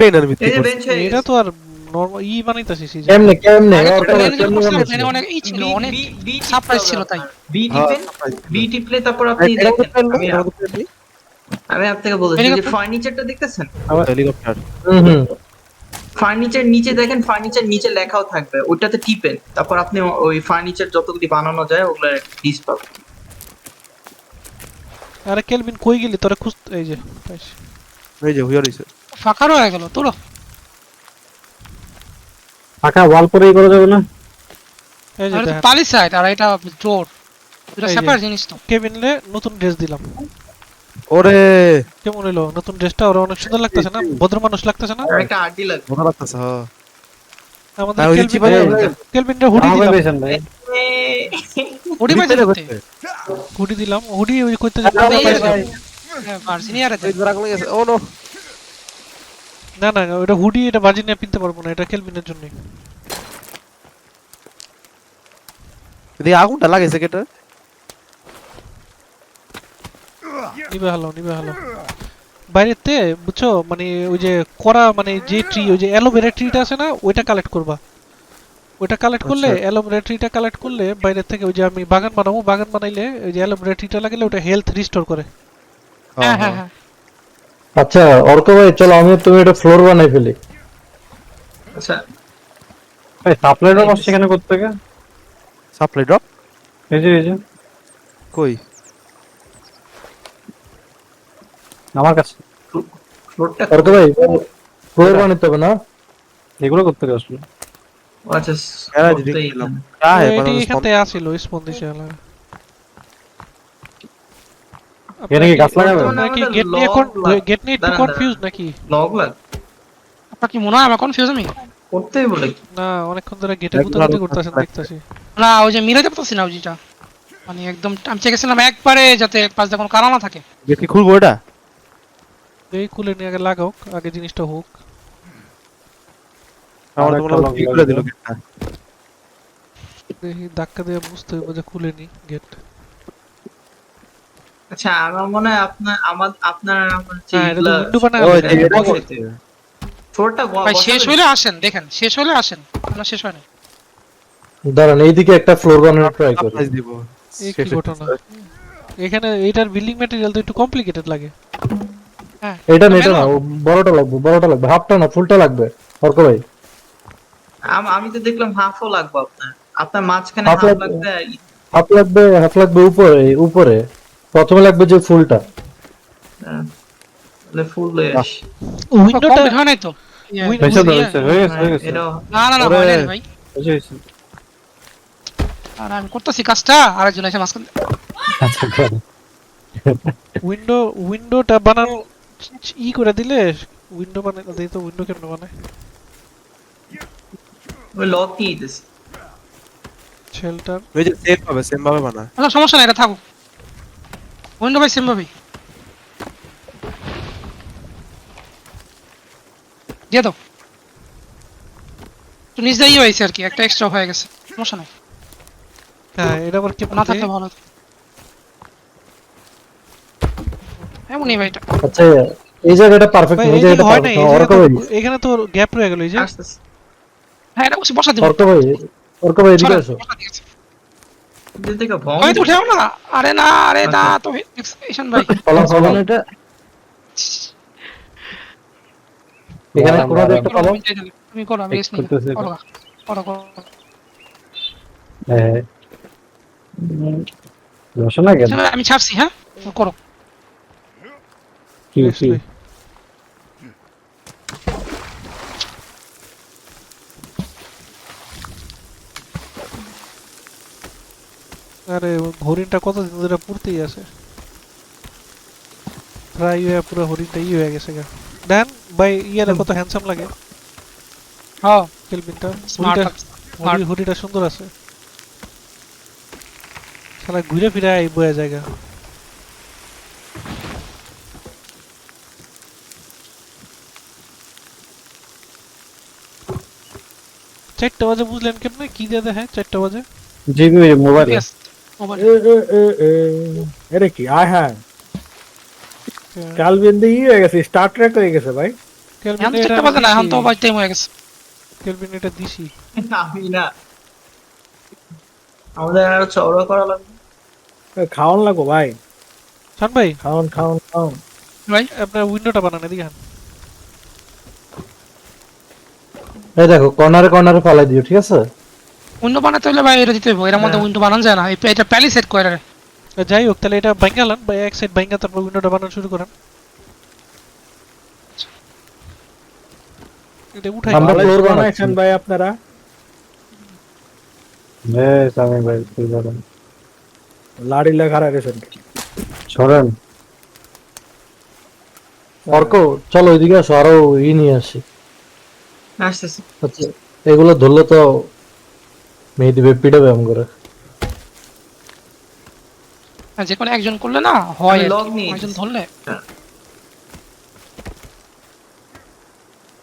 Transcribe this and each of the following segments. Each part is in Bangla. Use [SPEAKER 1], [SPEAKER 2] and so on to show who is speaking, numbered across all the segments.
[SPEAKER 1] প্লেনের ভিত্তি
[SPEAKER 2] এই বেঞ্চ
[SPEAKER 3] এটা তো আর নরমাল ই বানাইতাছি সিজন
[SPEAKER 4] কেমনে কেমনে? বানাইছিল?
[SPEAKER 5] অনেক ই ছিল অনেক
[SPEAKER 2] হবে
[SPEAKER 5] ছিল তাই।
[SPEAKER 2] বি টিপেন। বি টিপলে তারপর আপনি দেখেন আমি আপনাকে বলছি যে ফার্নিচারটা দেখতেছেন?
[SPEAKER 1] হেলিকপ্টার
[SPEAKER 4] হুম হুম।
[SPEAKER 2] ফার্নিচার নিচে দেখেন ফার্নিচার নিচে লেখাও থাকবে। ওটাতে টিপেন তারপর আপনি ওই ফার্নিচার যতগুলি বানানো যায় ওগুলো লিস্ট পাবেন।
[SPEAKER 3] আরে কেলভিন কই গেলি? তোরা খুঁজ এই যে পাইছি।
[SPEAKER 1] এই যে হুইয়া রইছে।
[SPEAKER 5] ফাঁকা হয়ে গেল তোলো।
[SPEAKER 4] ফাঁকা ওয়াল পরেই করা যাবে না?
[SPEAKER 3] এই যে
[SPEAKER 5] আরে পালি সাইড আর এটা জোর এটা। সেপারেট জিনিস তো।
[SPEAKER 3] কেভিনলে নতুন ড্রেস দিলাম।
[SPEAKER 1] ওরে!
[SPEAKER 3] কেমন হইল? নতুন ড্রেসটা ওরা অনেক সুন্দর লাগতেছে না? ভদ্র মানুষ লাগতেছে না?
[SPEAKER 2] একটা আরডি লাগবে।
[SPEAKER 1] ভালো লাগতেছে হ্যাঁ
[SPEAKER 3] আমাদের কেলভিন কেলভিনটা হুডি দিলাম।
[SPEAKER 5] পাইছে করতে।
[SPEAKER 3] হুডি দিলাম। হুডি ওই করতে
[SPEAKER 4] পেয়েছেন।
[SPEAKER 5] হ্যাঁ ভার্জিনিয়ারে
[SPEAKER 1] গেছে ও নো
[SPEAKER 3] না না ওটা হুডি এটা বাজি নিয়ে পিনতে পারব না এটা কেলভিনের জন্য
[SPEAKER 1] এদিকে আগুনটা লাগেছে কেটে
[SPEAKER 3] নিবে হালো নিবে হালো। বাইরেতে বুঝছ মানে ওই যে করা মানে যে ট্রি ওই যে অ্যালোভেরা ট্রিটা আছে না ওইটা কালেক্ট করবা। ওইটা কালেক্ট করলে
[SPEAKER 1] আচ্ছা।
[SPEAKER 3] অ্যালোভেরা ট্রিটা কালেক্ট করলে বাইরে থেকে ওই যে আমি বাগান বানাবো বাগান বানাইলে ওই যে অ্যালোভেরা ট্রিটা লাগালে ওটা হেলথ রিস্টোর করে।
[SPEAKER 5] হ্যাঁ হ্যাঁ হ্যাঁ।
[SPEAKER 4] আচ্ছা অর্ক ভাই চলো আমি তুমি এটা ফ্লোর বানাই ফেলি।
[SPEAKER 2] আচ্ছা।
[SPEAKER 4] ভাই সাপ্লাই ড্রপ আসছে কেন করতে গে
[SPEAKER 1] সাপ্লাই ড্রপ
[SPEAKER 4] এই যে এই যে।
[SPEAKER 1] কই?
[SPEAKER 4] আমার কাছে।
[SPEAKER 2] ফ্লোরটা
[SPEAKER 4] অর্ক ভাই ফ্লোর বানাইতে হবে না? এগুলো করতে গে আসলে?
[SPEAKER 2] আচ্ছা
[SPEAKER 1] এরা
[SPEAKER 3] দিদি
[SPEAKER 1] কাহে
[SPEAKER 3] পড়া স্পন্দি আসিল স্পন্দি
[SPEAKER 4] এখানে কি গাছ লাগাবে?
[SPEAKER 3] নাকি গেট নিয়ে এখন গেট নিয়ে একটু কনফিউজ নাকি?
[SPEAKER 2] লগ লাগ
[SPEAKER 5] আপনার কি মনে হয় আমার কনফিউজ আমি?
[SPEAKER 2] করতেই বলে
[SPEAKER 3] না অনেকক্ষণ ধরে গেটে গুতাগুতি করতেছেন দেখতাছি।
[SPEAKER 5] না ওই যে মিলাতে পারতেছি না ওইটা। মানে একদম আমি চেকেছিলাম একবারে যাতে পাঁচ কোনো কারা না থাকে।
[SPEAKER 1] গেট কি খুলবো এটা
[SPEAKER 3] এই খুলে নিয়ে আগে লাগাও আগে জিনিসটা হোক।
[SPEAKER 1] আমার তো
[SPEAKER 4] একটা
[SPEAKER 1] মনে
[SPEAKER 4] lock
[SPEAKER 1] খুলে দিল গেটটা
[SPEAKER 3] দেখি ধাক্কা দিয়ে বুঝতে হইব যে খুলেনি গেট
[SPEAKER 2] আচ্ছা আমার মনে হয় আপনার আমার আপনার আমার যে
[SPEAKER 3] হ্যাঁ
[SPEAKER 5] শেষ। হইলে আসেন দেখেন শেষ হইলে আসেন। না শেষ হয় না
[SPEAKER 4] দাঁড়ান এইদিকে একটা ফ্লোর বানানোর ট্রাই করি।
[SPEAKER 1] দিব।
[SPEAKER 3] কি ঘটনা? এখানে এইটার বিল্ডিং ম্যাটেরিয়াল তো একটু কমপ্লিকেটেড লাগে।
[SPEAKER 5] হ্যাঁ
[SPEAKER 4] এটা না এটা না বড়টা লাগবে বড়টা লাগবে হাফটা না ফুলটা লাগবে। অর্ক ভাই।
[SPEAKER 2] আমি তো দেখলাম হাফও লাগবে আপনার। আপনার মাঝখানে হাফ।
[SPEAKER 4] লাগবে হাফ লাগবে হাফ লাগবে উপরে উপরে। প্রথমে লাগবে যে ফুলটা।
[SPEAKER 2] ফুল লয়ে আসি
[SPEAKER 3] উইন্ডোটা
[SPEAKER 5] হয় নাই তো ইয়ে,
[SPEAKER 4] হয়েছে হয়ে গেছে, হয়ে
[SPEAKER 2] হ্যাঁ,
[SPEAKER 4] গেছে।
[SPEAKER 5] না না না হয় নাই ভাই।
[SPEAKER 4] হয়েছে, হয়েছে।
[SPEAKER 5] আর আমি করতেছি কাজটা আরেকজন এসে মাঝখান দিয়ে-
[SPEAKER 4] আচ্ছা, করেন।
[SPEAKER 3] উইন্ডো উইন্ডোটা বানানো ই করে দিলে উইন্ডো বানাই দেই তো উইন্ডো কেমনে বানায়?
[SPEAKER 2] ওই লক নিয়ে দিতেছি
[SPEAKER 3] শেল্টার
[SPEAKER 1] ওই যে সেম ভাবে সেম ভাবে বানা
[SPEAKER 5] আচ্ছা সমস্যা নাই এটা থাকুক। উইন্ডো ভাই সেম ভাবে। দিয়ে দাও। তো নিজ দিয়ে হয়েছে আর কি একটা এক্সট্রা হয়ে গেছে সমস্যা নাই।
[SPEAKER 3] হ্যাঁ এটা আবার কেমন
[SPEAKER 5] না থাকলে ভালো হতো। এমনই ভাই এটা।
[SPEAKER 4] আচ্ছা এই জায়গাটা পারফেক্ট এই জায়গাটা পারফেক্ট
[SPEAKER 3] এখানে তো গ্যাপ রয়ে গেল এই যে।
[SPEAKER 5] হ্যাঁ এটা বসে বসা দিব।
[SPEAKER 4] অর্ক ভাই অর্ক ভাই এদিকে আসো।
[SPEAKER 2] ভং
[SPEAKER 5] আমি তো উঠেও না? আরে না আরে না তো ঈশান ভাই।
[SPEAKER 4] ফলন ফলন এটা এখানে কোনো একটা
[SPEAKER 5] করো,
[SPEAKER 4] ফলন
[SPEAKER 5] আমি চাই তাহলে। তুমি করো আমি রেস্ট করো করো করো।
[SPEAKER 4] হ্যাঁ।
[SPEAKER 5] আমি ছাড়ছি হ্যাঁ? করো।
[SPEAKER 4] কি কি?
[SPEAKER 3] আরে হরিণটা কতদিন ধরে পড়তেই আছে? প্রায় ইয়ে পুরো হরিণটা ই হয়ে গেছে গা। দেন ভাই ইয়ারে কত হ্যান্ডসাম লাগে?
[SPEAKER 5] হ্যাঁ।
[SPEAKER 3] কেলভিনটা হরিণটা হরিণটা সুন্দর আছে। শালা ঘুরে ফিরে আই বয়া জায়গা। চারটা বাজে বুঝলেন কেমনে? কি দিয়ে দেয় হ্যাঁ চারটা বাজে?
[SPEAKER 4] জি মোবাইল
[SPEAKER 6] এটা কি? আয় হ্যাঁ। ই হয়ে গেছে স্টার ট্র্যাক হয়ে গেছে ভাই।
[SPEAKER 3] কেলভিন এটা
[SPEAKER 5] বাজে না এখন তো বাজ টাইম হয়ে গেছে।
[SPEAKER 3] কেলভিন এটা দিছি।
[SPEAKER 2] আমি না। আমাদের আরও চওড়া করা লাগবে।
[SPEAKER 6] খাওয়ান লাগবো ভাই।
[SPEAKER 3] শান ভাই।
[SPEAKER 6] খাওয়ান খাওয়ান খাওয়ান
[SPEAKER 5] ভাই।
[SPEAKER 3] আপনার উইন্ডোটা বানান এদিকে হান।
[SPEAKER 4] এই দেখো কর্নারে কর্নারে ফালাই দিও ঠিক আছে?
[SPEAKER 5] উইন্ডো বানাতে হলে ভাই এটা দিতে হবে এর মধ্যে উইন্ডো বানানো যায় না। এই- এটা প্যালি সেট করে
[SPEAKER 3] যাই হোক তাহলে এটা ভাঙ্গালান বা এক সাইড ভাঙ্গা তারপর উইন্ডোটা বানানো শুরু করেন। এটা উঠাই
[SPEAKER 4] আমরা floor
[SPEAKER 6] বানাইছেন ভাই আপনারা।
[SPEAKER 4] বেশ আমি ভাই তুই বলেন
[SPEAKER 6] লাড়ি লেখা রেখেছেন
[SPEAKER 4] সরেন। অর্ক চলো ওইদিকে আসো আরও ই নিয়ে আসি।
[SPEAKER 2] আসতেছি।
[SPEAKER 4] আচ্ছা এগুলো ধরলে তো মেয়ে দিবে পিটাবে আম করে।
[SPEAKER 5] হ্যাঁ, যে কোনো একজন করলে না হয়
[SPEAKER 2] আমি
[SPEAKER 5] একজন। ধরলে।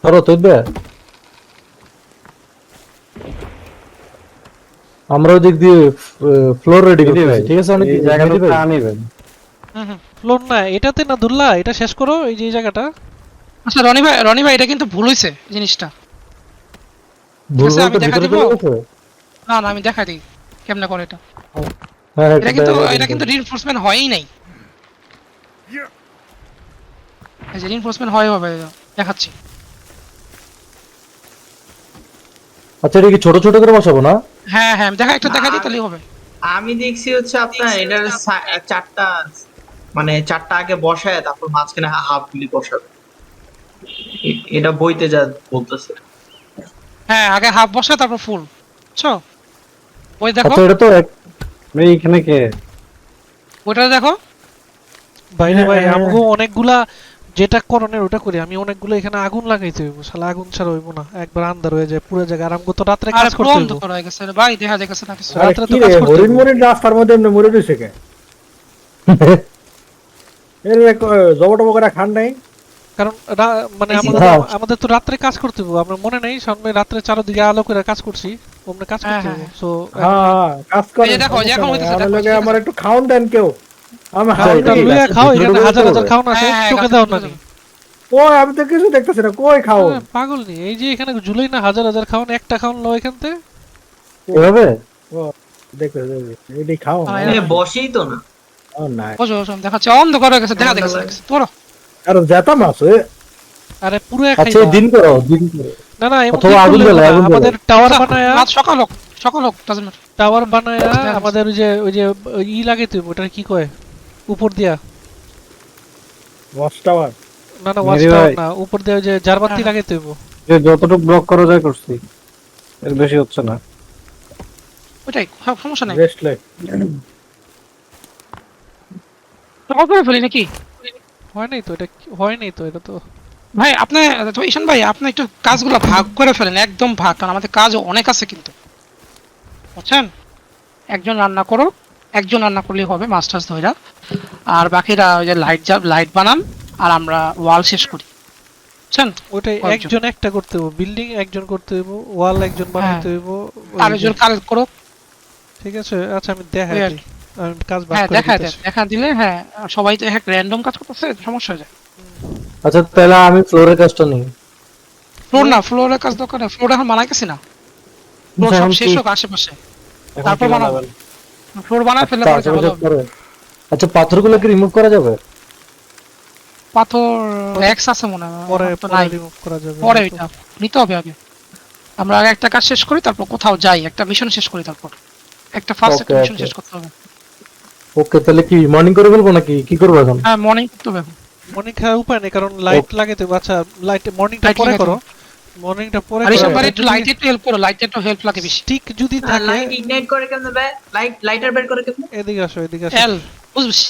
[SPEAKER 4] ধরো তুইবে আমরা ওদিক দিয়ে ফ্লোর রেডি করতে ঠিক আছে অনেক জায়গাটা
[SPEAKER 5] হুম
[SPEAKER 3] ফ্লোর না এটাতে না দুল্লা এটা শেষ করো এই যে এই জায়গাটা।
[SPEAKER 5] আচ্ছা রনি ভাই রনি ভাই এটা কিন্তু ভুল হয়েছে জিনিসটা।
[SPEAKER 4] ভুল
[SPEAKER 5] আমি দেখা দিব? না না আমি দেখাই দিই। কেমনে করে এটা?
[SPEAKER 4] হ্যাঁ
[SPEAKER 5] এটা কিন্তু এটা কিন্তু রিইনফোর্সমেন্ট হয়ই নাই। এই যে রিইনফোর্সমেন্ট হয় হবে দেখাচ্ছি।
[SPEAKER 4] আচ্ছা এটা কি ছোট ছোট করে বসাবো না?
[SPEAKER 5] হ্যাঁ হ্যাঁ আমি দেখা একটা দেখা দিই তাহলেই হবে।
[SPEAKER 2] আমি দেখছি হচ্ছে আপনার এটার চারটা মানে চারটা আগে বসায় তারপর মাঝখানে হাফ গুলি বসাবে। এটা বইতে যা বলতেছে।
[SPEAKER 5] হ্যাঁ আগে হাফ বসা তারপর ফুল বুঝছ? ওই দেখো।
[SPEAKER 4] আচ্ছা এটা তো এক এইখানে কে?
[SPEAKER 5] ওইটা দেখো।
[SPEAKER 3] বাইরে ভাই
[SPEAKER 6] হ্যাঁ,
[SPEAKER 3] আমগো অনেকগুলা যেটা করণের ওটা করি আমি অনেকগুলো এখানে আগুন লাগাইতে হইব শালা আগুন ছাড়া হইব না একবার আন্দার হয়ে যায় পুরো জায়গা আর আমগো তো রাত্রে কাজ করতে হইব।
[SPEAKER 5] হয়ে গেছে ভাই দেখা যাচ্ছে না কিছু
[SPEAKER 6] আরে
[SPEAKER 3] তো কাজ করতে
[SPEAKER 6] হরিণ। মরিণ রাস্তার মধ্যে এমনি মরে রয়েছে কে? এর জব টব করে খান নাই।
[SPEAKER 3] কারণ মানে
[SPEAKER 2] এই
[SPEAKER 3] আমাদের
[SPEAKER 4] হ্যাঁ।
[SPEAKER 3] তো রাত্রে কাজ করতে হইব আমরা মনে নেই সামনে রাত্রে চারদিকে আলো করে কাজ করছি আমরা কাজ
[SPEAKER 5] হ্যাঁ,
[SPEAKER 3] করতে
[SPEAKER 5] হ্যাঁ।
[SPEAKER 3] সো
[SPEAKER 6] হ্যাঁ হ্যাঁ কাজ করে
[SPEAKER 5] যে দেখো, এখন হইতেছে, দেখো,
[SPEAKER 6] আমার একটু খাওন দেন কেউ। আমি হাওয়া
[SPEAKER 3] লুইয়া খাও এখানে হাজার হাজার খাওন আছে
[SPEAKER 5] হ্যাঁ,
[SPEAKER 3] চোখে দাও না
[SPEAKER 6] কই আমি তো কিছু দেখতেছি না কই খাও?
[SPEAKER 3] হ্যাঁ, পাগল নি এই যে এখানে ঝুলাই না হাজার হাজার খাওন একটা খাওন লো এখান থেকে
[SPEAKER 4] এভাবে
[SPEAKER 6] এটি খাও।
[SPEAKER 5] হ্যাঁ,
[SPEAKER 2] বসেই তো না।
[SPEAKER 6] ও নাই।
[SPEAKER 5] বুঝো বুঝো দেখাচ্ছি অন্ধকার হয়ে গেছে দেখা দেখা
[SPEAKER 2] হয়ে
[SPEAKER 5] গেছে তোর
[SPEAKER 6] আর যেতাম আছে
[SPEAKER 3] আরে পুরো এক
[SPEAKER 4] আচ্ছা দিন করো দিন করো।
[SPEAKER 3] না না এমন
[SPEAKER 4] অথবা আগুন আগুন
[SPEAKER 3] আমাদের টাওয়ার বানায়া
[SPEAKER 5] রাত সকাল হোক সকাল হোক
[SPEAKER 3] টাওয়ার বানায়া আমাদের ওই যে ওই যে ই লাগাইতে হইব ওটা কি কয়? উপর দিয়া।
[SPEAKER 6] ওয়াচ টাওয়ার
[SPEAKER 3] না না ওয়াচ টাওয়ার না উপর দিয়ে যে জারবাতি
[SPEAKER 5] হ্যাঁ।
[SPEAKER 3] লাগাইতে হইব
[SPEAKER 4] যতটুকু ব্লক করা যায় করছি। এর বেশি হচ্ছে না।
[SPEAKER 5] ওইটাই হ্যাঁ, সমস্যা নাই।
[SPEAKER 6] রেস্ট লাইট
[SPEAKER 5] করে ফেলি নাকি?
[SPEAKER 3] হয় নাই তো? এটা হয় নাই তো? এটা তো
[SPEAKER 5] ভাই আপনি তো ঈশান ভাই আপনি একটু কাজগুলো ভাগ করে ফেলেন একদম ভাগ কারণ আমাদের কাজ অনেক আছে কিন্তু। বুঝছেন? একজন রান্না করো একজন রান্না করলেই হবে মাছ টাছ আর বাকিরা ওই যে লাইট লাইট বানান আর আমরা ওয়াল শেষ করি। বুঝছেন?
[SPEAKER 3] ওটাই একজন একটা করতে হইব বিল্ডিং একজন করতে হইব ওয়াল একজন বানাইতে হইব ওই
[SPEAKER 5] আরেকজন কালেক্ট করো
[SPEAKER 3] ঠিক আছে? আচ্ছা আমি দেখাই কাজ
[SPEAKER 5] হ্যাঁ
[SPEAKER 3] করে
[SPEAKER 5] দেখা দেন দেখা দিলে হ্যাঁ সবাই তো এক র্যান্ডম কাজ করতেছে সমস্যা হয়ে যায়।
[SPEAKER 4] আচ্ছা তাহলে আমি ফ্লোরের কাজটা নিই।
[SPEAKER 5] ফ্লোর না ফ্লোরের কাজ দরকার নেই ফ্লোর এখন বানাইতেছি না। ফ্লোর সব শেষ
[SPEAKER 4] কি-
[SPEAKER 5] হোক আশেপাশে। তারপর বানাবো। ফ্লোর বানায় ফেলে পরে।
[SPEAKER 4] আচ্ছা পাথরগুলো কি রিমুভ করা যাবে?
[SPEAKER 5] পাথর এক্স আছে মনে হয়
[SPEAKER 3] পরে রিমুভ করা যাবে।
[SPEAKER 5] পরে ওইটা নিতে হবে আগে। আমরা আগে একটা কাজ শেষ করি তারপর কোথাও যাই একটা মিশন শেষ করি তারপর। একটা ফার্স্ট একটা মিশন শেষ করতে হবে।
[SPEAKER 4] ওকে তাহলে কি মর্নিং করে ফেলব নাকি? কি করব এখন?
[SPEAKER 5] হ্যাঁ মর্নিং করতে হবে
[SPEAKER 3] মর্নিং খাওয়ার উপায় নেই কারণ লাইট লাগাইতে হবে আচ্ছা লাইট মর্নিংটা পরে করো। মর্নিংটা পরে
[SPEAKER 5] আর এইসব
[SPEAKER 3] করো।
[SPEAKER 5] বারে একটু লাইট একটু হেল্প করো লাইট একটু হেল্প লাগে বেশি।
[SPEAKER 3] স্টিক যদি থাকে
[SPEAKER 2] লাইট ইগনাইট করে কেমনে বে লাইট লাইটার বের করে কেমনে?
[SPEAKER 3] এদিকে আসো এদিকে আসো।
[SPEAKER 5] এল বুঝছিস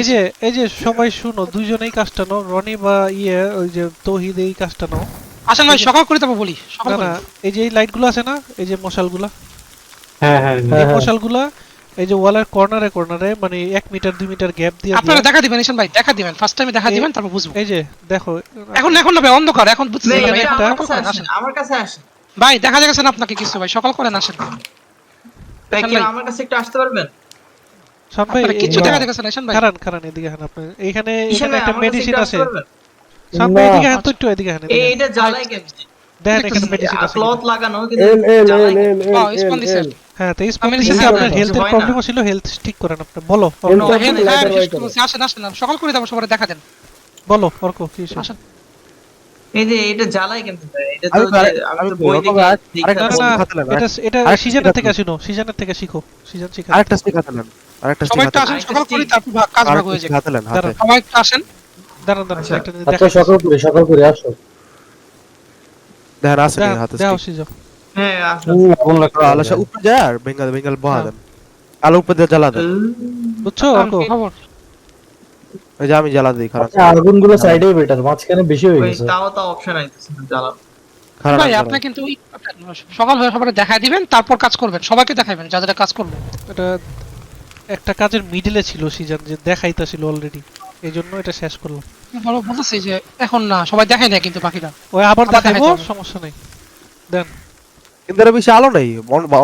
[SPEAKER 3] এই যে এই যে সবাই শুনো দুইজনেই কাজটা নাও। রনি বা ইয়ে ওই যে তৌহিদ এই কাজটা নাও।
[SPEAKER 5] আসেন ভাই সকাল করে তারপর বলি সকাল
[SPEAKER 3] এই যে এই লাইটগুলো আছে না এই যে মশালগুলা।
[SPEAKER 4] হ্যাঁ হ্যাঁ
[SPEAKER 3] এই
[SPEAKER 4] হ্যাঁ।
[SPEAKER 3] মশালগুলা এই যে ওয়ালের কর্নারে কর্নারে মানে এক মিটার দুই মিটার গ্যাপ দিয়ে
[SPEAKER 5] আপনারা দেখা দিবেন ঈশান ভাই দেখা দিবেন। ফার্স্ট টাইমে দেখা দিবেন তারপর বুঝব।
[SPEAKER 3] এই যে দেখো
[SPEAKER 5] এখন এখন না ভাই অন্ধকার এখন এখন
[SPEAKER 2] আমার কাছে আসেন
[SPEAKER 5] আসেন।
[SPEAKER 2] আমার কাছে আসেন।
[SPEAKER 5] ভাই দেখা যাচ্ছে না আপনাকে কিছু ভাই সকাল করেন আসেন।
[SPEAKER 2] ভাই কি আমার কাছে একটু আসতে পারবেন?
[SPEAKER 3] ভাই
[SPEAKER 5] কিছু দেখা যাচ্ছে না ঈশান ভাই।
[SPEAKER 3] খারান খারান এদিকে খান আপনি। এইখানে
[SPEAKER 2] ঈশান
[SPEAKER 3] এখানে একটা মেডিসিন আছে। সামনে এদিকে হান তো একটু এদিকে হান
[SPEAKER 2] এই এটা জ্বালাই কেমনে
[SPEAKER 3] দেখেন এখানে মেডিসিন আছে।
[SPEAKER 2] ক্লথ লাগানো কিন্তু জ্বালাই
[SPEAKER 6] এল।
[SPEAKER 3] হ্যাঁ তো
[SPEAKER 5] লিখে
[SPEAKER 3] দিছি
[SPEAKER 2] দিলাম,
[SPEAKER 3] আপনার হেলথের
[SPEAKER 2] হয়
[SPEAKER 3] প্রবলেম ছিল হেলথ ঠিক করেন আপনি বলো
[SPEAKER 6] তো
[SPEAKER 5] হ্যাঁ, হ্যাঁ, আসেন আসেন সকাল করে দেবো সবার দেখা দেন
[SPEAKER 3] বলো অর্ক কি
[SPEAKER 5] আসেন
[SPEAKER 2] এই যে এটা জ্বালাই কেমনে ভাই? এটা তো
[SPEAKER 1] আমি
[SPEAKER 2] তো বই দেখে দেখে
[SPEAKER 1] শিখাতে।
[SPEAKER 3] এটা এটা সিজনের থেকে। শুনো সিজনের থেকে শিখো সিজন শিখা
[SPEAKER 1] আরেকটা হাতে নেন আরেকটা স্টিক
[SPEAKER 5] সবাই
[SPEAKER 1] নেন।
[SPEAKER 5] আসেন সকাল করি। তারপর কাজ ভাগ হয়ে যাবে
[SPEAKER 1] হাতে নেন
[SPEAKER 3] দাঁড়ান।
[SPEAKER 5] সবাই একটু আসেন
[SPEAKER 3] দাঁড়ান দাঁড়ান
[SPEAKER 2] আচ্ছা।
[SPEAKER 3] একটা
[SPEAKER 4] আচ্ছা সকাল করে সকাল করে আসো
[SPEAKER 1] দেখেন আছে কিনা হাতে
[SPEAKER 3] দাও সিজন
[SPEAKER 2] হ্যাঁ
[SPEAKER 4] আগুন লাগবে
[SPEAKER 1] আলো সে উপরে যায় আর? বেঙ্গল বেঙ্গল বহা দেন। আলো উপরে দিয়ে জ্বালা দেন।
[SPEAKER 3] বুঝছ
[SPEAKER 5] খবর?
[SPEAKER 1] এই যে আমি জ্বালা দিই খারাপ।
[SPEAKER 4] আচ্ছা, আগুনগুলো সাইডে বেটার মাঝখানে বেশি হয়ে গেছে।
[SPEAKER 2] তাও তো অপশন আইতেছে না
[SPEAKER 5] ভাই আপনি কিন্তু সকাল হয়ে সবার দেখায় দিবেন তারপর কাজ করবেন। সবাইকে দেখাবেন যাদের কাজ করব
[SPEAKER 3] এটা একটা কাজের মিডলে ছিল সিজন যে দেখাইতাছিল অলরেডি এই জন্য এটা শেষ করলাম।
[SPEAKER 5] বলতেছি যে এখন না সবাই দেখায় না কিন্তু বাকিরা
[SPEAKER 3] ওই আবার
[SPEAKER 5] আবার
[SPEAKER 3] দেখাইবো সমস্যা নেই। দেন।
[SPEAKER 1] কিন্তু এর বেশি আলো নেই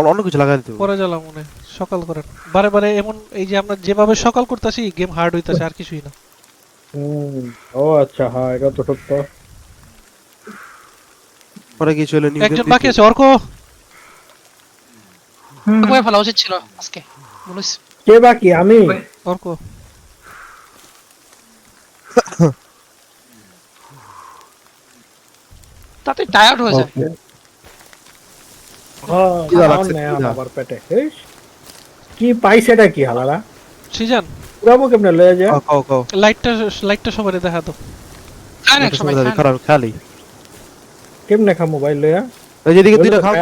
[SPEAKER 1] অন্য কিছু লাগাই দিতে
[SPEAKER 3] পরে জ্বালাম মনে সকাল করেন বারে বারে এমন এই যে আমরা যেভাবে সকাল করতেছি গেম হার্ড হইতাছে আর কিছুই না।
[SPEAKER 6] ও আচ্ছা হ্যাঁ এটা তো সত্য।
[SPEAKER 1] পরে কিছু হলে নিউ
[SPEAKER 3] একজন বাকি আছে অর্ক?
[SPEAKER 5] করে ফেলা উচিত ছিল আজকে বলিস।
[SPEAKER 6] কে বাকি? আমি?
[SPEAKER 3] অর্ক।
[SPEAKER 5] তাতে টায়ার্ড হয়ে যায়
[SPEAKER 6] হ্যাঁ,
[SPEAKER 1] খিদা
[SPEAKER 6] খাওয়ার
[SPEAKER 1] লাগছে,
[SPEAKER 6] নেই
[SPEAKER 1] খিদা।
[SPEAKER 6] আমার পেটে কি পাইছে এটা কি হালালা
[SPEAKER 3] সিজন
[SPEAKER 6] পুরাবো কেমনে লয়ে যায়
[SPEAKER 1] কাও কাও
[SPEAKER 3] লাইটটা লাইটটা সবাই দেখা দাও।
[SPEAKER 5] সবাই খায়
[SPEAKER 1] খারাপ খালি।
[SPEAKER 6] কেমনে খামো ভাই লয়া
[SPEAKER 1] যেদিকে দুইটা খাও।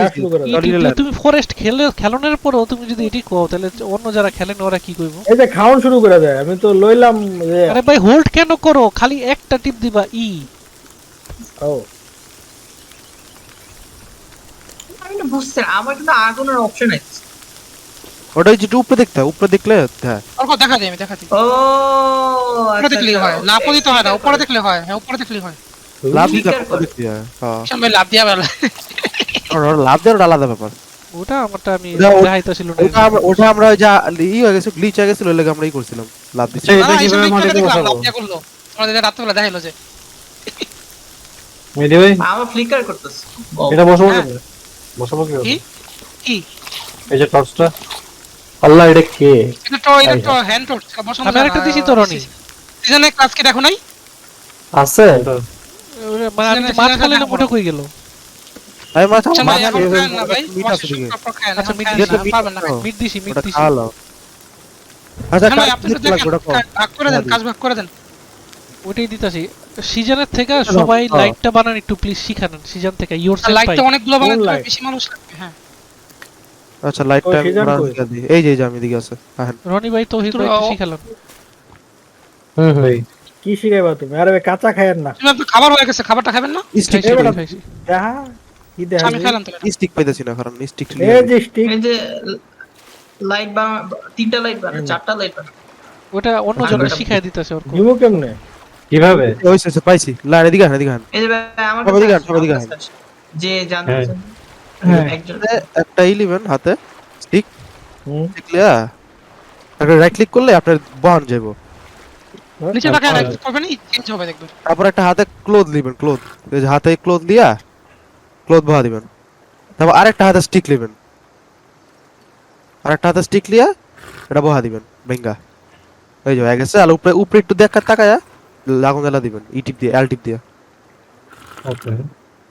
[SPEAKER 3] তুমি ফরেস্ট খেলে খেলনের পরেও তুমি যদি এটি কও তাহলে অন্য যারা খেলেন ওরা কি করব
[SPEAKER 6] এই যে খাওয়ান শুরু করে দেয় আমি তো লইলাম যে
[SPEAKER 3] আরে ভাই হোল্ড কেন করো? খালি একটা টিপ দিবা ই।
[SPEAKER 6] ও।
[SPEAKER 2] আমি না আমার কিন্তু আগুনের অপশন আছে
[SPEAKER 1] ওটা যেটা উপরে দেখতে হয়, উপরে দেখলে হ্যাঁ।
[SPEAKER 5] দেখা দিই আমি দেখা দিই
[SPEAKER 2] ও
[SPEAKER 5] উপরে
[SPEAKER 2] আচ্ছা,
[SPEAKER 5] দেখলেই হয়
[SPEAKER 2] আচ্ছা,
[SPEAKER 5] দিতে হয় না উপরে দেখলে হয় হ্যাঁ উপরে দেখলেই হয়।
[SPEAKER 1] লাভ দিতে দেখতে হয় হ্যাঁ।
[SPEAKER 5] ভাই লাভ দিয়া বেলা
[SPEAKER 1] ওর- লাভ দেওয়ার আলাদা ব্যাপার।
[SPEAKER 3] ওটা আমারটা আমি
[SPEAKER 1] ওটা-
[SPEAKER 3] না।
[SPEAKER 1] ওটা আমরা ওটা আমরা যা ই হয়ে গেছে গ্লিচ হয়ে গেছিল লাগে আমরা ই করছিলাম লাভ দিচ্ছি।
[SPEAKER 4] এটা কীভাবে মাটিতে বসাবো?
[SPEAKER 5] আমাদের রাত্রেবেলা দেখাইলো যে।
[SPEAKER 4] মেহেদি ভাই
[SPEAKER 2] আমার ফ্লিকার করতেছে।
[SPEAKER 4] এটা বসাবো? বসাবো কি?
[SPEAKER 5] কি? কি?
[SPEAKER 4] এই যে টর্চটা আল্লাহ এটা কে?
[SPEAKER 5] এটা তো এটা তো হ্যান্ড টোট বসানো
[SPEAKER 3] আমি আরেকটা দিছি তো রনি
[SPEAKER 5] সিজনে কাজ কি দেখো নাই?
[SPEAKER 4] আছে।
[SPEAKER 3] মানে আমি মাছ খালে না মোটা কই গেল?
[SPEAKER 1] আমি মাছ
[SPEAKER 5] ঈশান
[SPEAKER 1] মাছ
[SPEAKER 5] না ভাই।
[SPEAKER 1] মিট আছে দিকে
[SPEAKER 3] আচ্ছা, মিট
[SPEAKER 5] খায়
[SPEAKER 1] দিয়ে তো মিট
[SPEAKER 3] দিছি মিট দিছি।
[SPEAKER 1] খাওয়ালো আচ্ছা কাজ।
[SPEAKER 5] ভাগ করে দেন কাজ ভাগ করে দেন।
[SPEAKER 3] ওইটাই দিতাছি। সিজনের থেকে সবাই
[SPEAKER 4] হ্যাঁ।
[SPEAKER 3] লাইটটা বানান একটু প্লিজ শিখানেন সিজন থেকে ইওর
[SPEAKER 5] আর লাইট তো অনেকগুলো বানাতে হবে, বেশি মানুষ লাগবে হ্যাঁ।
[SPEAKER 1] আচ্ছা লাইটটা
[SPEAKER 6] কই?
[SPEAKER 1] দিই। এই যে এই যে আমি দিকে আছে হ্যাঁ
[SPEAKER 3] রনি ভাই তো
[SPEAKER 5] তো-
[SPEAKER 3] একটু শিখালাম
[SPEAKER 4] হুম ভাই
[SPEAKER 6] কি শিখাইবা তুমি? আরে কাঁচা খায়েন না।
[SPEAKER 5] তুমি আপনার খাবার হয়ে গেছে খাবারটা খাবেন না?
[SPEAKER 1] স্টিক
[SPEAKER 3] খাইছি,
[SPEAKER 6] দেখা কি দেখা
[SPEAKER 5] আমি খেলাম তো
[SPEAKER 1] স্টিক পাইতেছি না কারণ স্টিক
[SPEAKER 6] এই যে স্টিক
[SPEAKER 2] এই যে লাইট বা তিনটা লাইট বানা চারটা লাইট বানা।
[SPEAKER 3] ওটা অন্য
[SPEAKER 2] আর
[SPEAKER 3] জনের শিখাই দিতেছে ওর
[SPEAKER 6] নিমু কেমনে?
[SPEAKER 4] কীভাবে?
[SPEAKER 1] ওই সে পাইছি। লাইট এদিকে আন এদিকে
[SPEAKER 2] এই যে আমার
[SPEAKER 1] সবাই
[SPEAKER 2] কাছে
[SPEAKER 1] দিকে আন,
[SPEAKER 2] আছে,
[SPEAKER 1] সবাই দিকে
[SPEAKER 2] আমার কাছে আছে। যে জানতে
[SPEAKER 4] হ্যাঁ।
[SPEAKER 6] হ্যাঁ।
[SPEAKER 2] একজন।
[SPEAKER 1] একটা ইলেভেন হাতে স্টিক
[SPEAKER 6] হুম।
[SPEAKER 1] ক্লিয়া রাইট ক্লিক করলে আপনার বহান যাব
[SPEAKER 5] নিচে চেঞ্জ হবে দেখবেন।
[SPEAKER 1] তারপর একটা হাতে ক্লোথ নেবেন ক্লোথ এই যে হাতে ক্লোথ দিয়া ক্লোথ বহা দিবেন। তারপর আরেকটা হাতে স্টিক নেবেন আরেকটা হাতে স্টিক লিয়া এটা বহা দিবেন ভেঙ্গা। এই যে হয়ে গেছে আর উপরে উপরে একটু দেখা তাকায়া। লাগুন জ্বালা দিবেন ই টিপ দিয়ে এল টিপ দিয়ে।
[SPEAKER 4] ওকে।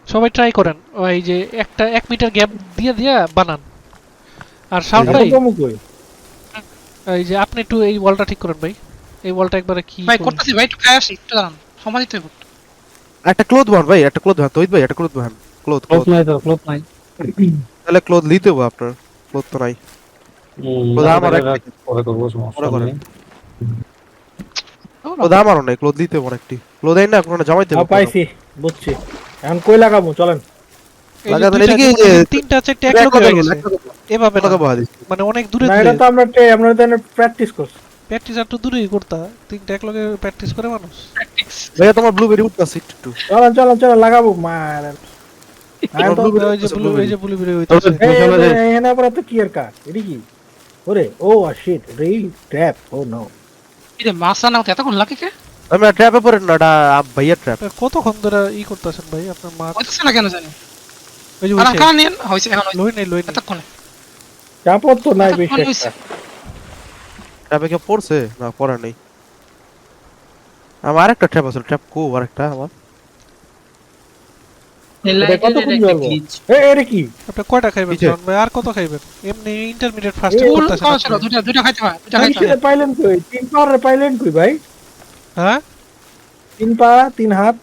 [SPEAKER 3] সবাই ট্রাই করেন ওই যে একটা এক মিটার গ্যাপ দিয়ে দিয়া বানান। আর সাউন্ড ভাই এই যে আপনি একটু এই ওয়ালটা ঠিক করেন ভাই এই ওয়ালটা একবারে কি
[SPEAKER 5] ভাই করতেছি ভাই একটু আসি একটু দাঁড়ান সময় দিতে হবে।
[SPEAKER 1] একটা ক্লোথ বহান ভাই একটা ক্লোথ বহান তৈত ভাই একটা ক্লোথ বহান ক্লোথ
[SPEAKER 4] ক্লোথ
[SPEAKER 1] ক্লোথ
[SPEAKER 4] নাই তো ক্লোথ নাই।
[SPEAKER 1] তাহলে ক্লোথ নিতে হবে আপনার ক্লোথ তো নাই। ক্লোথ আমার একটা
[SPEAKER 4] পরে করব সমস্যা
[SPEAKER 1] পরে।
[SPEAKER 4] নেই
[SPEAKER 1] আমারও নাই ক্লোথ দিতে অনেকটি ক্লোথ আইন না কোনো জামাইতে
[SPEAKER 6] পাইছি বুঝছি এখন কই লাগাবো চলেন
[SPEAKER 3] এই যে
[SPEAKER 1] লাগাতেন
[SPEAKER 3] দুইটা
[SPEAKER 1] এদিকে
[SPEAKER 3] যে
[SPEAKER 1] যে-
[SPEAKER 3] তিনটা চারটে এক লগে হয়ে গেছে এভাবে না,
[SPEAKER 1] টাকা
[SPEAKER 3] মানে অনেক দূরে দূরে
[SPEAKER 6] এটা তো আমরা আমরা তো প্র্যাকটিস করছি
[SPEAKER 3] প্র্যাকটিস আর তো দূরেই করতা তিনটা এক লগে প্র্যাকটিস করে মানুষ
[SPEAKER 5] প্র্যাকটিস
[SPEAKER 1] ভাইয়া তোমার ব্লুবেরি উঠতাছে একটু একটু
[SPEAKER 6] চলেন চলেন চলেন লাগাবো মার কি এর কাজ এটা কি ওরে ও শিট রে ট্র্যাপ ও নো
[SPEAKER 5] এই মাসা নাও এতক্ষণ লাগে কে?
[SPEAKER 1] আমি ট্র্যাপে পড়ে না এটা ভাইয়া ট্র্যাপ
[SPEAKER 3] কতক্ষণ ধরে ই করতেছেন ভাই আপনার মা
[SPEAKER 5] হইতেছে না কেন জানি।
[SPEAKER 3] ওই যে হইছে।
[SPEAKER 5] এখন
[SPEAKER 3] লই নেই লই নাই।
[SPEAKER 5] এতক্ষণ।
[SPEAKER 6] তো নাই।
[SPEAKER 1] ট্র্যাপে কে পড়ছে? না পড়া নাই। আমার আরেকটা ট্র্যাপ আছে ট্র্যাপ কো আরেকটা আমার
[SPEAKER 2] এই
[SPEAKER 6] এটা
[SPEAKER 2] লাইটের
[SPEAKER 6] কতক্ষণ
[SPEAKER 2] এটা একটা
[SPEAKER 6] জ্বলবো?
[SPEAKER 2] glitch।
[SPEAKER 6] এ এটা কি?
[SPEAKER 3] আপনি কয়টা খাইবেন ভাই? আর কত খাইবেন? এমনি ইন্টারমিডিয়েট ফার্স্ট করতেছেন
[SPEAKER 5] করা ছিল
[SPEAKER 3] আপনি।
[SPEAKER 5] দুইটা দুইটা খাইতে হয় দুইটা খাইতে
[SPEAKER 6] পাইলেন কই? তিন পাহাড়ে পাইলেন কই ভাই?
[SPEAKER 3] হ্যাঁ?
[SPEAKER 6] তিন পা তিন হাত?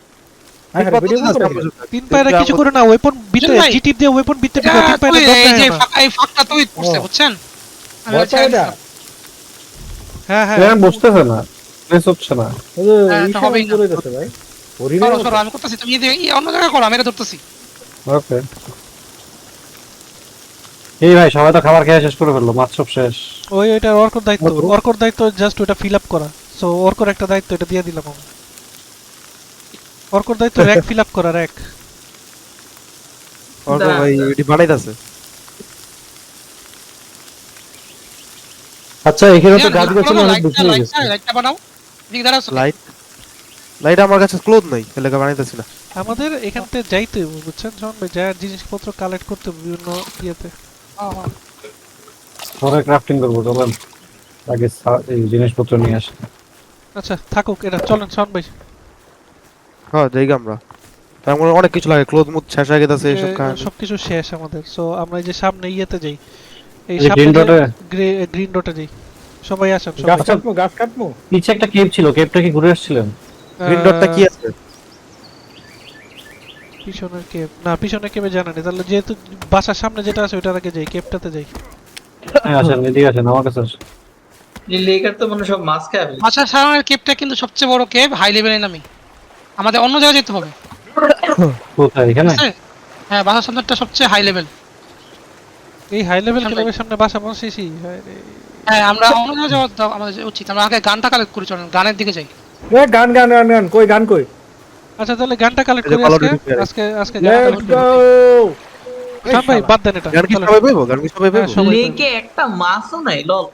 [SPEAKER 6] আরে ভিডিও করে
[SPEAKER 3] তিন পায়রা কিছু করে না ওয়েপন বিতে জিটিপ দিয়ে ওয়েপন বিতে তিন পায়রা
[SPEAKER 5] এই যে ফাঁকা এই ফাঁকটা তুই করছে বুঝছেন?
[SPEAKER 6] না?
[SPEAKER 3] হ্যাঁ হ্যাঁ।
[SPEAKER 4] বসতেছে না। প্লেস হচ্ছে না।
[SPEAKER 5] হ্যাঁ, না।
[SPEAKER 6] করে ভাই। হরিণের
[SPEAKER 5] সরো আমি করতেছি তুমি এই অন্য জায়গায় করো আমি এটা ধরতেছি।
[SPEAKER 4] ওকে। এই ভাই সবাই তো খাবার খেয়ে শেষ করে ফেলল মাছ সব শেষ।
[SPEAKER 3] ওই ওইটা অর্কর দায়িত্ব অর্কর দায়িত্ব জাস্ট ওটা ফিল আপ করা। সো অর্কর একটা দায়িত্ব এটা দিয়ে দিলাম আমি। অর্কর দায়িত্ব র‍্যাক ফিল আপ করা র‍্যাক
[SPEAKER 1] অর্ক ভাই এটি বানাইতাছে।
[SPEAKER 4] আচ্ছা এখানে তো
[SPEAKER 5] ইয়ার,
[SPEAKER 4] গাছ গাছ অনেক বেশি হয়ে গেছে।
[SPEAKER 5] লাইটটা- লাইটটা বানাও। দিক দাঁড়াও
[SPEAKER 1] লাইট লাইট আমার কাছে ক্লোজ নাই এর লেগে বানাইতাছি না।
[SPEAKER 3] আমাদের এখান থেকে যাইতে হবে, বুঝছেন? ভাই যা জিনিসপত্র কালেক্ট করতে হবে বিভিন্ন ইয়েতে।
[SPEAKER 5] হ্যাঁ, হ্যাঁ।
[SPEAKER 4] পরে ক্রাফটিং করব চলেন। আগে এই জিনিসপত্র নিয়ে আসি।
[SPEAKER 3] আচ্ছা থাকুক এটা চলেন শোন ভাই।
[SPEAKER 1] হ্যাঁ যাইগা আমরা। তার মানে অনেক কিছু লাগে ক্লোজ মুদ শেষ হয়ে গেছে এইসব
[SPEAKER 3] এ,
[SPEAKER 1] কাহিনী
[SPEAKER 3] সবকিছু শেষ আমাদের। সো আমরা এই যে সামনে ইয়েতে যাই। এই
[SPEAKER 4] green dot?
[SPEAKER 3] গ্রিন ডটে যাই। সবাই আসেন সবাই।
[SPEAKER 6] গাছ কাটবো গাছ কাটবো?
[SPEAKER 4] নিচে একটা কেভ ছিল কেভটা কি ঘুরে আসছিলেন?
[SPEAKER 1] গ্রিন ডটটা কি আছে?
[SPEAKER 3] পিছনের কেপ না পিছনের কেপে জানা নেই তাহলে যেহেতু বাসার সামনে যেটা আছে ওইটার আগে যাই কেপটাতে যাই।
[SPEAKER 4] হ্যাঁ আসেন এদিকে আসেন আমার কাছে আসেন।
[SPEAKER 2] লেকার তো মনে সব মাছ খাবে
[SPEAKER 5] মাছের সারানোর কেপটা কিন্তু সবচেয়ে বড় কেপ হাই নামি। আমাদের অন্য জায়গায় যেতে হবে।
[SPEAKER 4] কোথায় এখানে?
[SPEAKER 5] হ্যাঁ বাসার সামনেরটা সবচেয়ে হাই লেভেল
[SPEAKER 3] এই হাই লেভেল
[SPEAKER 5] সামনে।
[SPEAKER 3] ক্লাবের সামনে বাসা পৌঁছেছি হ্যাঁ
[SPEAKER 5] আমরা অন্য জায়গায় যাওয়া আমাদের উচিত। আমরা আগে গানটা কালেক্ট করি চলেন গানের দিকে যাই।
[SPEAKER 6] এ গান গান গান গান কই গান কই?
[SPEAKER 3] আচ্ছা তাহলে গানটা কালেক্ট
[SPEAKER 1] এই
[SPEAKER 3] করি আজকে। আজকে আজকে
[SPEAKER 6] লেটস গো।
[SPEAKER 3] শান ভাই বাদ দেন এটা।
[SPEAKER 1] গান কি সবাই পাইবো? গান কি সবাই
[SPEAKER 3] হ্যাঁ, সবাই
[SPEAKER 2] লেকে একটা মাছও নাই লল।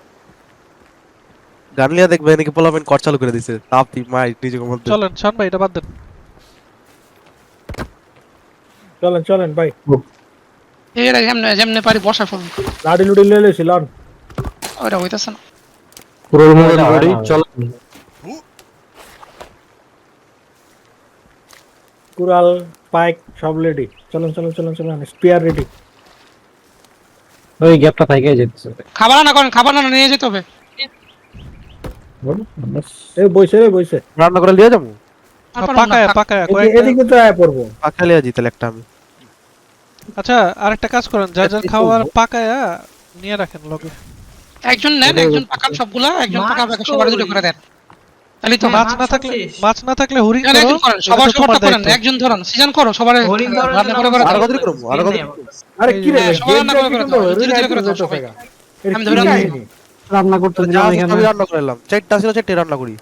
[SPEAKER 1] গান লিয়া দেখবে নাকি পোলামেন কর চালু করে দিছে। তাপ দি মাই নিজের মধ্যে।
[SPEAKER 3] চলেন শান ভাই এটা বাদ দেন।
[SPEAKER 6] চলেন চলেন ভাই।
[SPEAKER 5] এরা যেমনে যেমনে পারি বসা ফেলব
[SPEAKER 6] লাডি লুডি লয়ে লইছি লন।
[SPEAKER 5] ওইটা হইতেছে না।
[SPEAKER 4] পুরো মোবাইল রেডি চলেন।
[SPEAKER 6] কুরাল পাইক সব রেডি। চলেন চলেন চলেন চলেন স্পিয়ার রেডি
[SPEAKER 4] ওই গ্যাপটা থেকে যেতেছে।
[SPEAKER 5] খাবার না করেন খাবার না নিয়ে যেতে হবে।
[SPEAKER 6] এই বইছে রে বইছে।
[SPEAKER 1] রান্না করে লিয়া যাব?
[SPEAKER 3] পাকায় পাকায়
[SPEAKER 6] এদিকে- এদিকে তো আয় পড়ব।
[SPEAKER 1] পাকা লিয়া তাহলে একটা আমি।
[SPEAKER 3] আচ্ছা আরেকটা কাজ করেন যার যার খাওয়ার পাকায়া নিয়ে রাখেন লগে।
[SPEAKER 5] একজন নেন একজন পাকান সবগুলা একজন পাকা পাকা সবার দুটো করে দেন। তাহলে তো
[SPEAKER 3] মাছ
[SPEAKER 2] মাছ
[SPEAKER 3] না থাকলে মাছ না থাকলে হরিণ করো
[SPEAKER 5] একজন করেন সবার সবারটা করেন একজন ধরেন সিজন করো সবার
[SPEAKER 2] হরিণ ধরার
[SPEAKER 5] রান্না করে করে। আরও।
[SPEAKER 1] কত করব? কত
[SPEAKER 6] আরে কি রে
[SPEAKER 5] হ্যাঁ, রান্না করে করে ধীরে ধীরে করে দাও সবাই। আমি ধরে।
[SPEAKER 4] রান্না করতে দিলাম এখানে।
[SPEAKER 1] সবই রান্না করে এলাম চারটা ছিল চারটে রান্না করি।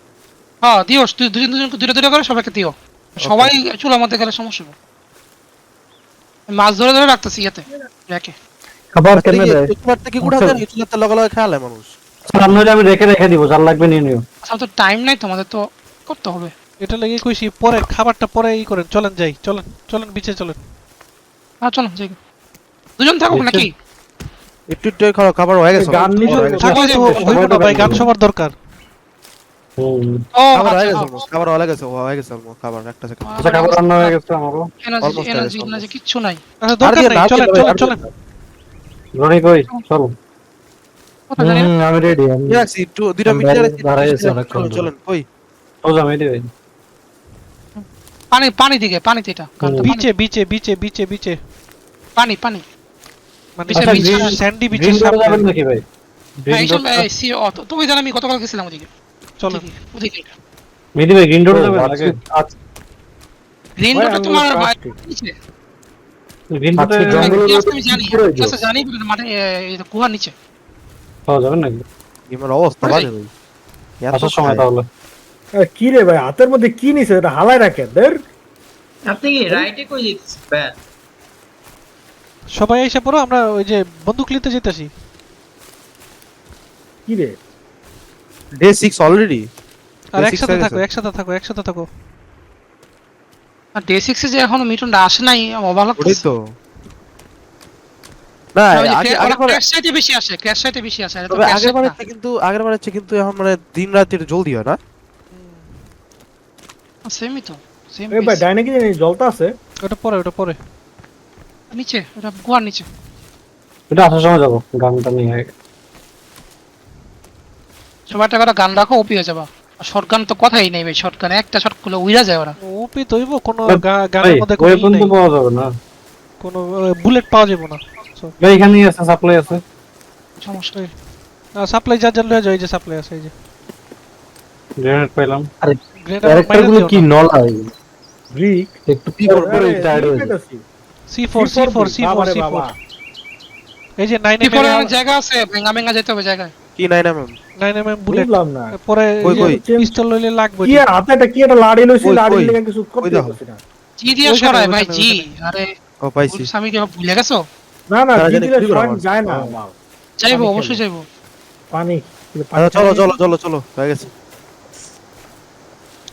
[SPEAKER 5] হ্যাঁ দিও দুই- দুজন দুজন দুটো দুটো করে সবাইকে দিও। সবাই চুলার মধ্যে গেলে সমস্যা হবে মাছ ধরে ধরে রাখতেছি ইয়েতে রেখে
[SPEAKER 4] খাবার কেমনে দেয়
[SPEAKER 1] তোমার থেকে গুড়া দেন চুলাতে লগে লগে খেয়ালে মানুষ।
[SPEAKER 4] সামনে হলে আমি রেখে রেখে দিব যার লাগবে নিয়ে নিও।
[SPEAKER 5] আচ্ছা তো টাইম নাই তোমাদের তো করতে হবে।
[SPEAKER 3] এটা লেগে কইছি পরে খাবারটা পরে ই করেন চলেন যাই চলেন চলেন বিচে চলেন।
[SPEAKER 5] হ্যাঁ চলো যাই। দুজন থাকুক নাকি?
[SPEAKER 1] একটু একটু খাবার খাবার হয়ে গেছে।
[SPEAKER 6] গান নিয়ে।
[SPEAKER 3] থাকলে তো হইব না ভাই গান সবার দরকার।
[SPEAKER 1] খাবার হয়ে
[SPEAKER 5] আচ্ছা,
[SPEAKER 1] গেছে খাবার। হয়ে গেছে হয়ে গেছে খাবার একটা সেকেন্ড
[SPEAKER 4] আচ্ছা খাবার রান্না হয়ে গেছে আমারও।
[SPEAKER 5] Energy energy
[SPEAKER 1] almost.
[SPEAKER 5] নাই।
[SPEAKER 3] আচ্ছা দরকার নেই চলেন চলেন চলেন।
[SPEAKER 4] রনি কই? চল। আমি রেডি
[SPEAKER 1] দুইটা
[SPEAKER 4] আছি
[SPEAKER 1] চলেন কই?
[SPEAKER 5] পানি পানি দিকে এটা
[SPEAKER 3] বিচে বিচে বিচে বিচে বিচে।
[SPEAKER 5] পানি পানি।
[SPEAKER 3] মানে
[SPEAKER 5] বিচে।
[SPEAKER 4] যাবেন নাকি ভাই?
[SPEAKER 5] তুমি জানো আমি গতকাল গেছিলাম ওদিকে।
[SPEAKER 3] চলেন
[SPEAKER 5] ওদিকে
[SPEAKER 4] মেদি ভাই গ্রিন ডোরে যাবেন
[SPEAKER 6] আচ্ছা,
[SPEAKER 5] গ্রিন তোমার
[SPEAKER 4] গ্রিন
[SPEAKER 5] আমি জানি। জানি মাঠে নিচে।
[SPEAKER 4] পাওয়া যাবেন নাকি?
[SPEAKER 1] গেমের অবস্থা বাজে ভাই।
[SPEAKER 4] আসার সময় তাহলে।
[SPEAKER 6] কি রে ভাই হাতের মধ্যে কি নিছে? এটা হালাই রাখে দের
[SPEAKER 2] আপনি কি রাইটে কই যেতেছেন
[SPEAKER 3] সবাই এসে পড়ো আমরা ওই যে বন্দুক নিতে যেতেছি।
[SPEAKER 6] কি রে?
[SPEAKER 1] ডে 6 অলরেডি
[SPEAKER 3] আর একসাথে থাকো একসাথে থাকো একসাথে থাকো।
[SPEAKER 5] আর ডে সিক্সে যে এখনও মিটনটা আসে নাই অবাক
[SPEAKER 1] তো। না আগে আগে
[SPEAKER 5] ক্র্যাশ সাইটে বেশি আসে ক্র্যাশ সাইটে বেশি আসে
[SPEAKER 1] তবে
[SPEAKER 5] crash
[SPEAKER 1] আগের
[SPEAKER 5] site
[SPEAKER 1] বারের
[SPEAKER 5] না।
[SPEAKER 1] চেয়ে কিন্তু আগের বারের কিন্তু এখন মানে দিন রাত জলদি হয় না?
[SPEAKER 5] সেমই তো সেম
[SPEAKER 6] এই ভাই ডাইনে কি জানি জলটা আছে?
[SPEAKER 3] ওটা পরে ওটা পরে।
[SPEAKER 5] নিচে ওটা গোয়ার নিচে।
[SPEAKER 4] এটা আসার সময় যাব গানটা নিয়ে আগে।
[SPEAKER 5] সবাই একটা গান রাখো ওপি হয়ে যাবা। শর্ট গান তো কথাই নেই ভাই শর্ট গানে একটা শর্ট করলে উইরা যায় ওরা।
[SPEAKER 3] ওপি তৈব কোনো গানের মধ্যে কোনো
[SPEAKER 4] পাওয়া যাবে না।
[SPEAKER 3] কোনো বুলেট পাওয়া যাবে না।
[SPEAKER 4] ভাই এখানেই আছে সাপ্লাই আছে।
[SPEAKER 5] সমস্যা নেই।
[SPEAKER 3] সাপ্লাই যার যার লয়ে যায় এই যে সাপ্লাই আছে এই যে।
[SPEAKER 4] গ্রেনেড পাইলাম।
[SPEAKER 3] গ্রেনেড
[SPEAKER 4] ক্যারেক্টারগুলো কি নলা
[SPEAKER 6] ব্রিক
[SPEAKER 4] একটু কি করব টায়ার্ড হয়ে যায়
[SPEAKER 3] C four C four C four C four এই যে নাইন
[SPEAKER 5] কি জায়গা আছে ভেঙ্গা ভেঙ্গা যেতে হবে জায়গায়।
[SPEAKER 1] কি নাই না ম্যাম
[SPEAKER 3] নাইন বুলেট
[SPEAKER 6] বুঝলাম না।
[SPEAKER 3] পরে? পিস্তল লইলে লাগবে
[SPEAKER 6] কি আর হাতে একটা কি একটা লাড়ি লইছি লাড়ি
[SPEAKER 1] কই?
[SPEAKER 6] কিছু করতে পারছি না।
[SPEAKER 5] জি দিয়ে
[SPEAKER 3] ওইখানে,
[SPEAKER 5] ভাই জি আরে
[SPEAKER 1] ও পাইছি।
[SPEAKER 5] আমি কি ভুলে গেছো?
[SPEAKER 6] না না? যায় না। পানি
[SPEAKER 5] অবশ্যই। যাইবো।
[SPEAKER 6] পানি
[SPEAKER 1] আচ্ছা চলো চলো চলো চলো হয়ে গেছে।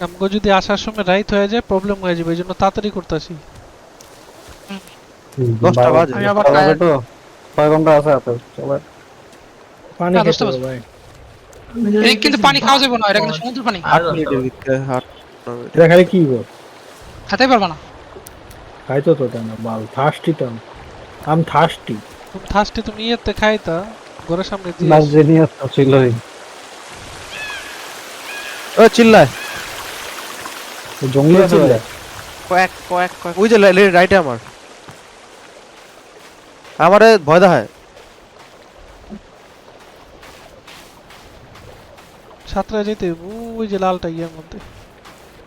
[SPEAKER 3] আমগো যদি আসার সময় রাইট হয়ে যায় প্রবলেম হয়ে যাবে এই জন্য তাড়াতাড়ি করতেছি।
[SPEAKER 1] দশটা বাজে।
[SPEAKER 5] আমি আবার
[SPEAKER 4] তো। ছয় ঘণ্টা আছে হাতে চলে।
[SPEAKER 6] পানি খেতে হবে ভাই।
[SPEAKER 5] এই কিন্তু পানি খাওয়া যাবে না এটা কিন্তু সমুদ্র পানি।
[SPEAKER 1] আট মিনিটের ভিতরে। আট
[SPEAKER 6] এটা খালি কি গো
[SPEAKER 5] খেতে পারবা না।
[SPEAKER 6] খাইতো তো তেমন বাল থার্স্টি তো আম থার্স্টি
[SPEAKER 3] তুমি থার্স্টে তুমি ইয়েতে খাইতা ঘরের সামনে দিয়ে
[SPEAKER 4] ছিলই
[SPEAKER 1] ও চিল্লায়।
[SPEAKER 4] জঙ্গলি
[SPEAKER 1] কয়েক কয়েক কয়েক ওই যে রাইটে আমার। আমারে ভয় দেখায়।
[SPEAKER 3] সাতটা যেতে ওই যে লালটা ইয়ের মধ্যে।